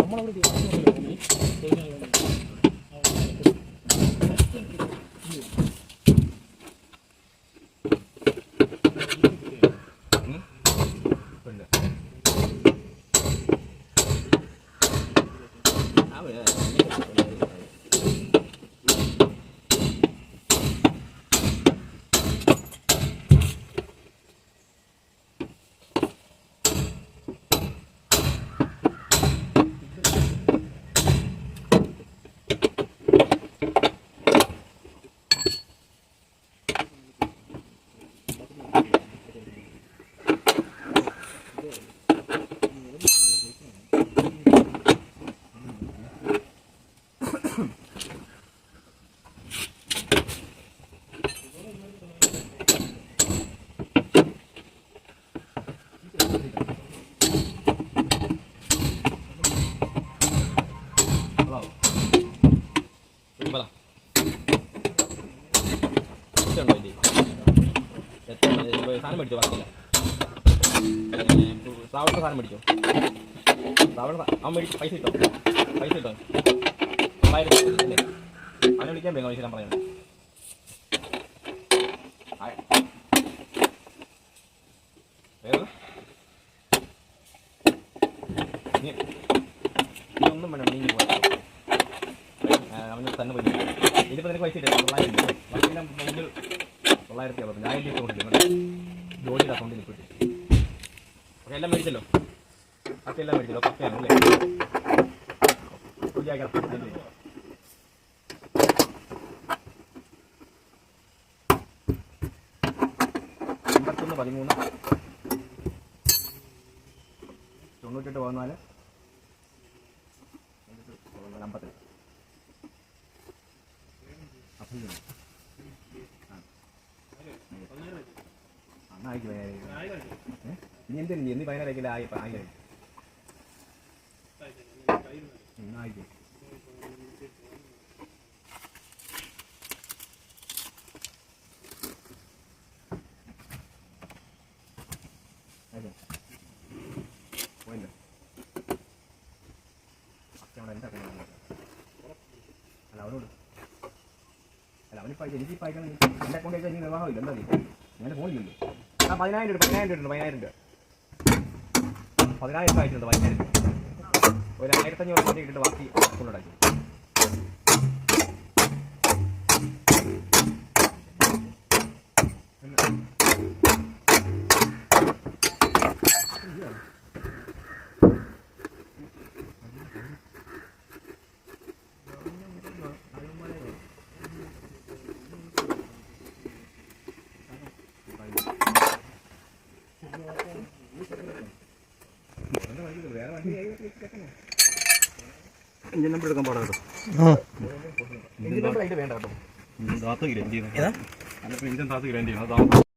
നമ്മളവിടെ rồi സാധനം മേടിച്ചോ? പറഞ്ഞില്ല സാവളിന്റെ സാധനം മേടിച്ചോ? സാവള അവൻ മേടിച്ച് പൈസ ഇട്ടോ? പൈസ ഇട്ടോ? രൂപ അല്ലേ? അവനെ വിളിക്കാൻ വേഗം പൈസ ഞാൻ പറയുന്നത്. നീ ഒന്നും വേണം നീ പോയി. അവന് തന്നെ പോയി. ഇതിപ്പോൾ നിനക്ക് പൈസ ഇല്ല തൊള്ളായിരത്തി അറുപത്തഞ്ച് ആയിരത്തി അക്കൗണ്ടിൽ ജോലിയുടെ അക്കൗണ്ടിൽ ഇപ്പോൾ ഓക്കെ എല്ലാം മേടിച്ചല്ലോ? ഒക്കെ എല്ലാം മേടിച്ചല്ലോ? പക്കയാണ് അല്ലേ? അമ്പത്തൊന്ന് പതിമൂന്ന്. തൊണ്ണൂറ്റെട്ട് പതിനാല്. ആയിക്കോ ഇനി എന്തിനു? നീ എന്ത് പതിനായിരം ആയി ആയിരം പറയുന്നത് അല്ല അവനോട്. അല്ല അവനിപ്പോൾ എനിക്ക് അയക്കണം എന്റെ അക്കൗണ്ടിൽ എനിക്ക് നിർവാഹമില്ല. എന്താ ഞാൻ ഫോണില്ലല്ലോ ആ പതിനായിരം രൂപ പതിനായിരം രൂപ പതിനായിരം രൂപ പതിനായിരം രൂപ ആയിട്ടുണ്ട് പതിനായിരം. രൂപ ഒരു ആയിരത്തഞ്ഞൂറ് രൂപ ബാക്കി എഞ്ചിൻ നമ്പർ എടുക്കാൻ പാടാ കേട്ടോ. അതിന്റെ വേണ്ട കേട്ടോ. താത്ത ഗ്രാൻഡ് ചെയ്യുന്നത് അല്ല ഇഞ്ചൻ താത്ത ഗ്രാൻഡ് ചെയ്യുന്നത്